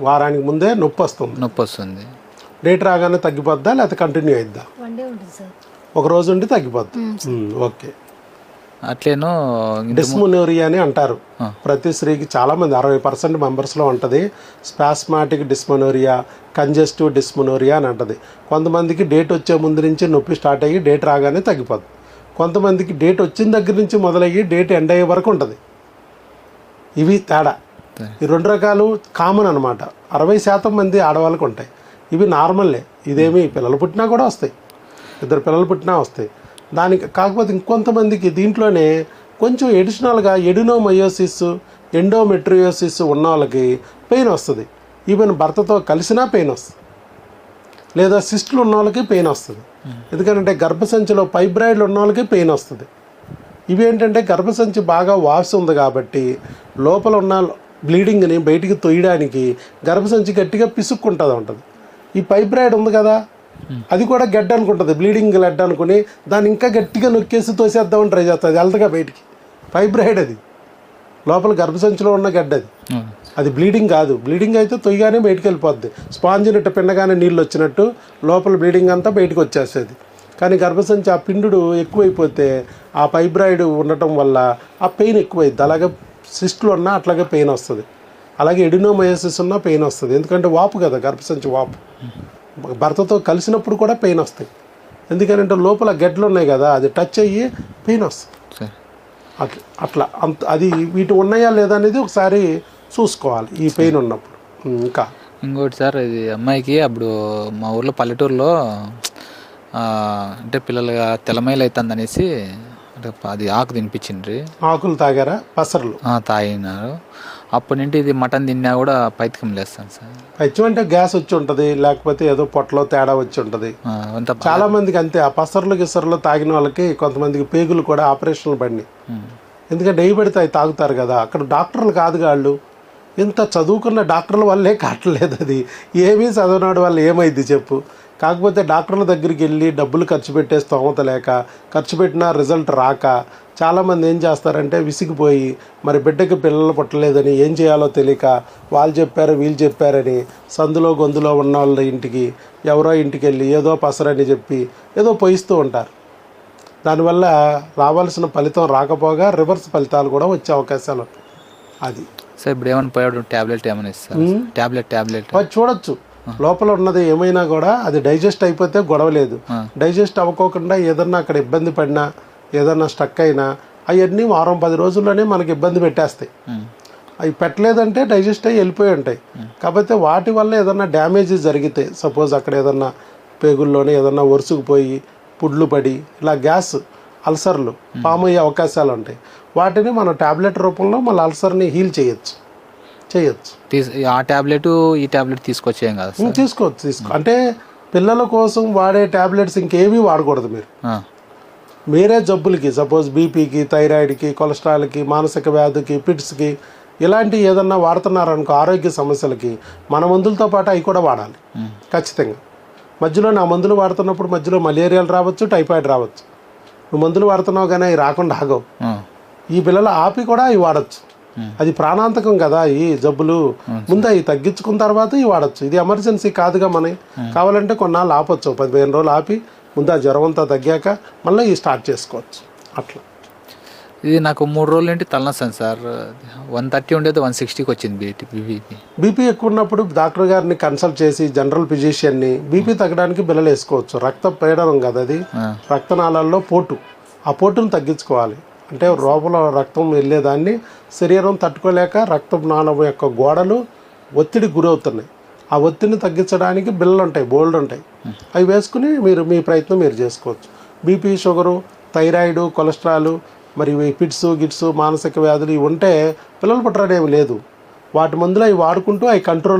వారానికి ముందే నొప్పి వస్తుంది నొప్పి వస్తుంది డేట్ రాగానే తగ్గిపోద్దా లేకపోతే కంటిన్యూ అయిద్దా? ఒక రోజు ఉండి తగ్గిపోద్ది. ఓకే. అట్లేను డిస్మోనోరియా అని అంటారు. ప్రతి స్త్రీకి చాలా మంది అరవై పర్సెంట్ మెంబర్స్లో ఉంటుంది. స్పాస్మాటిక్ డిస్మోనోరియా కంజెస్టివ్ డిస్మోనోరియా అని అంటది. కొంతమందికి డేట్ వచ్చే ముందు నుంచి నొప్పి స్టార్ట్ అయ్యి డేట్ రాగానే తగ్గిపోద్ది. కొంతమందికి డేట్ వచ్చిన దగ్గర నుంచి మొదలయ్యి డేట్ ఎండ్ అయ్యే వరకు ఉంటుంది. ఇవి తేడా. ఈ రెండు రకాలు కామన్ అనమాట అరవై శాతం మంది ఆడవాళ్ళకు ఉంటాయి. ఇవి నార్మల్లే ఇదేమి పిల్లలు పుట్టినా కూడా వస్తాయి. ఇద్దరు పిల్లలు పుట్టినా వస్తాయి. దానికి కాకపోతే ఇంకొంతమందికి దీంట్లోనే కొంచెం ఎడిషనల్గా ఎడినోమయోసిస్ ఎండోమెట్రియోసిస్ ఉన్న వాళ్ళకి పెయిన్ వస్తుంది. ఈవెన్ భర్తతో కలిసినా పెయిన్ వస్తుంది. లేదా సిస్టులు ఉన్న వాళ్ళకి పెయిన్ వస్తుంది. ఎందుకంటే గర్భసంచిలో ఫైబ్రాయిడ్లు ఉన్న వాళ్ళకి పెయిన్ వస్తుంది. ఇవి ఏంటంటే గర్భసంచి బాగా వాసి ఉంది కాబట్టి లోపల ఉన్న బ్లీడింగ్ని బయటికి తొయ్యడానికి గర్భసంచి గట్టిగా పిసుక్కుంటుంది ఉంటుంది. ఈ ఫైబ్రాయిడ్ ఉంది కదా అది కూడా గడ్డ అనుకుంటుంది బ్లీడింగ్ గడ్డ అనుకుని దాన్ని ఇంకా గట్టిగా నొక్కేసి తోసేద్దామని ట్రై చేస్తుంది వెళ్తగా బయటికి. ఫైబ్రాయిడ్ అది. లోపల గర్భసంచిలో ఉన్న గడ్డ అది. అది బ్లీడింగ్ కాదు. బ్లీడింగ్ అయితే తొయ్యగానే బయటికి వెళ్ళిపోద్ది. స్పాంజ్ నిట్ట పిండగానే నీళ్ళు వచ్చినట్టు లోపల బ్లీడింగ్ అంతా బయటకు వచ్చేసేది కానీ గర్భసంచి ఆ పిండుడు ఎక్కువైపోతే ఆ ఫైబ్రాయిడ్ ఉండటం వల్ల ఆ పెయిన్ ఎక్కువైద్ది. అలాగే సిస్టులు ఉన్నా అట్లాగే పెయిన్ వస్తుంది. అలాగే ఎడినోమయోసిస్ ఉన్నా పెయిన్ వస్తుంది. ఎందుకంటే వాపు కదా గర్భసంచి వాపు. భర్తతో కలిసినప్పుడు కూడా పెయిన్ వస్తాయి. ఎందుకంటే లోపల గడ్డలు ఉన్నాయి కదా అది టచ్ అయ్యి పెయిన్ వస్తుంది. అట్లా అట్లా. అంత అది వీటి ఉన్నాయా లేదా అనేది ఒకసారి చూసుకోవాలి ఈ పెయిన్ ఉన్నప్పుడు. ఇంకా. ఇంకోటి సార్ ఇది అమ్మాయికి అప్పుడు మా ఊర్లో పల్లెటూరులో అంటే పిల్లలుగా తెల్లమైలు అవుతుంది అనేసి అంటే అది ఆకు తినిపించిండ్రి. ఆకులు తాగారా? పసర్లు? తాగినారు. అప్పటి నుండి ఇది మటన్ తిన్నా కూడా పైతికం లేస్తాను సార్. పచ్చి అంటే గ్యాస్ వచ్చి ఉంటుంది లేకపోతే ఏదో పొట్టలో తేడా వచ్చి ఉంటుంది. చాలా మందికి అంతే. ఆ పసర్లు గిసర్లు తాగిన వాళ్ళకి కొంతమందికి పేగులు కూడా ఆపరేషన్లు పడినాయి. ఎందుకంటే నెయ్యి పెడితే అవి తాగుతారు కదా. అక్కడ డాక్టర్లు కాదు వాళ్ళు. ఇంత చదువుకున్న డాక్టర్ల వల్లే కావట్లేదు అది. ఏమీ చదవనాడు వల్ల ఏమైంది చెప్పు. కాకపోతే డాక్టర్ల దగ్గరికి వెళ్ళి డబ్బులు ఖర్చు పెట్టే స్తోమత లేక ఖర్చు పెట్టినా రిజల్ట్ రాక చాలామంది ఏం చేస్తారంటే విసిగిపోయి మరి బిడ్డకి పిల్లలు పుట్టలేదని ఏం చేయాలో తెలియక వాళ్ళు చెప్పారు వీళ్ళు చెప్పారని సందులో గొంతులో ఉన్న వాళ్ళ ఇంటికి ఎవరో ఇంటికి వెళ్ళి ఏదో పసరని చెప్పి ఏదో పోయిస్తూ ఉంటారు. దానివల్ల రావాల్సిన ఫలితం రాకపోగా రివర్స్ ఫలితాలు కూడా వచ్చే అవకాశాలు అది. సార్ ఇప్పుడు ఏమైనా పోయాడు ట్యాబ్లెట్ ఏమైనా ఇస్తారు ట్యాబ్లెట్ ట్యాబ్లెట్ అది చూడొచ్చు. లోపల ఉన్నది ఏమైనా కూడా అది డైజెస్ట్ అయిపోతే గొడవ లేదు. డైజెస్ట్ అవ్వకోకుండా ఏదన్నా అక్కడ ఇబ్బంది పడినా ఏదన్నా స్టక్ అయినా అవన్నీ వారం పది రోజుల్లోనే మనకి ఇబ్బంది పెట్టేస్తాయి. అవి పెట్టలేదంటే డైజెస్ట్ అయ్యి వెళ్ళిపోయి ఉంటాయి. కాకపోతే వాటి వల్ల ఏదన్నా డ్యామేజ్ జరిగితే సపోజ్ అక్కడ ఏదన్నా పేగుల్లోనే ఏదన్నా ఒరుసుకుపోయి పుడ్లు పడి ఇలా గ్యాస్ అల్సర్లు ఫామ్ అయ్యే అవకాశాలు ఉంటాయి వాటిని మనం టాబ్లెట్ రూపంలో మన అల్సర్ని హీల్ చేయొచ్చు. చేయొచ్చు. ఆ ట్యాబ్లెట్ ఈ ట్యాబ్లెట్ తీసుకొచ్చేయం కదా తీసుకోవచ్చు తీసుకో అంటే పిల్లల కోసం వాడే టాబ్లెట్స్ ఇంకేమీ వాడకూడదు మీరు. వేరే జబ్బులకి సపోజ్ బీపీకి థైరాయిడ్కి కొలెస్ట్రాల్కి మానసిక వ్యాధికి పిట్స్కి ఇలాంటి ఏదన్నా వాడుతున్నారనుకో ఆరోగ్య సమస్యలకి మన మందులతో పాటు అవి కూడా వాడాలి. ఖచ్చితంగా. మధ్యలో నా మందులు వాడుతున్నప్పుడు మధ్యలో మలేరియాలు రావచ్చు టైఫాయిడ్ రావచ్చు. నువ్వు మందులు వాడుతున్నావు కానీ అవి రాకుండా ఆగవు. ఈ పిల్లలు ఆపి కూడా అవి వాడచ్చు. అది ప్రాణాంతకం కదా ఈ జబ్బులు. ముందు అవి తగ్గించుకున్న తర్వాత ఇవి వాడచ్చు. ఇది ఎమర్జెన్సీ కాదుగా మన కావాలంటే కొన్నాళ్ళు ఆపొచ్చు. పదిహేను రోజులు ఆపి ముందు ఆ జ్వరం అంతా తగ్గాక మళ్ళీ ఇవి స్టార్ట్ చేసుకోవచ్చు. అట్లా. ఇది నాకు మూడు రోజుల నుండి తలనొస్తాను సార్. వన్ థర్టీ ఉండేది వన్ సిక్స్టీకి వచ్చింది బీపీ బీపీ ఎక్కువ ఉన్నప్పుడు డాక్టర్ గారిని కన్సల్ట్ చేసి జనరల్ ఫిజిషియన్ని బీపీ తగ్గడానికి బిల్లలు వేసుకోవచ్చు. రక్త పీడనం కదా అది. రక్తనాళాల్లో పోటు. ఆ పోటును తగ్గించుకోవాలి. అంటే లోపల రక్తం వెళ్ళేదాన్ని శరీరం తట్టుకోలేక రక్తం నాళం యొక్క గోడలు ఒత్తిడి గురవుతున్నాయి. ఆ ఒత్తిడిని తగ్గించడానికి బిల్లలు ఉంటాయి బోల్డ్ ఉంటాయి. అవి వేసుకుని మీరు మీ ప్రయత్నం మీరు చేసుకోవచ్చు. బీపీ షుగరు థైరాయిడ్ కొలెస్ట్రాల్ మరి ఇవి పిట్స్ గిట్స్ మానసిక వ్యాధులు ఇవి ఉంటే పిల్లలు పుట్టడం లేదు. వాటి మందులు అవి వాడుకుంటూ అవి కంట్రోల్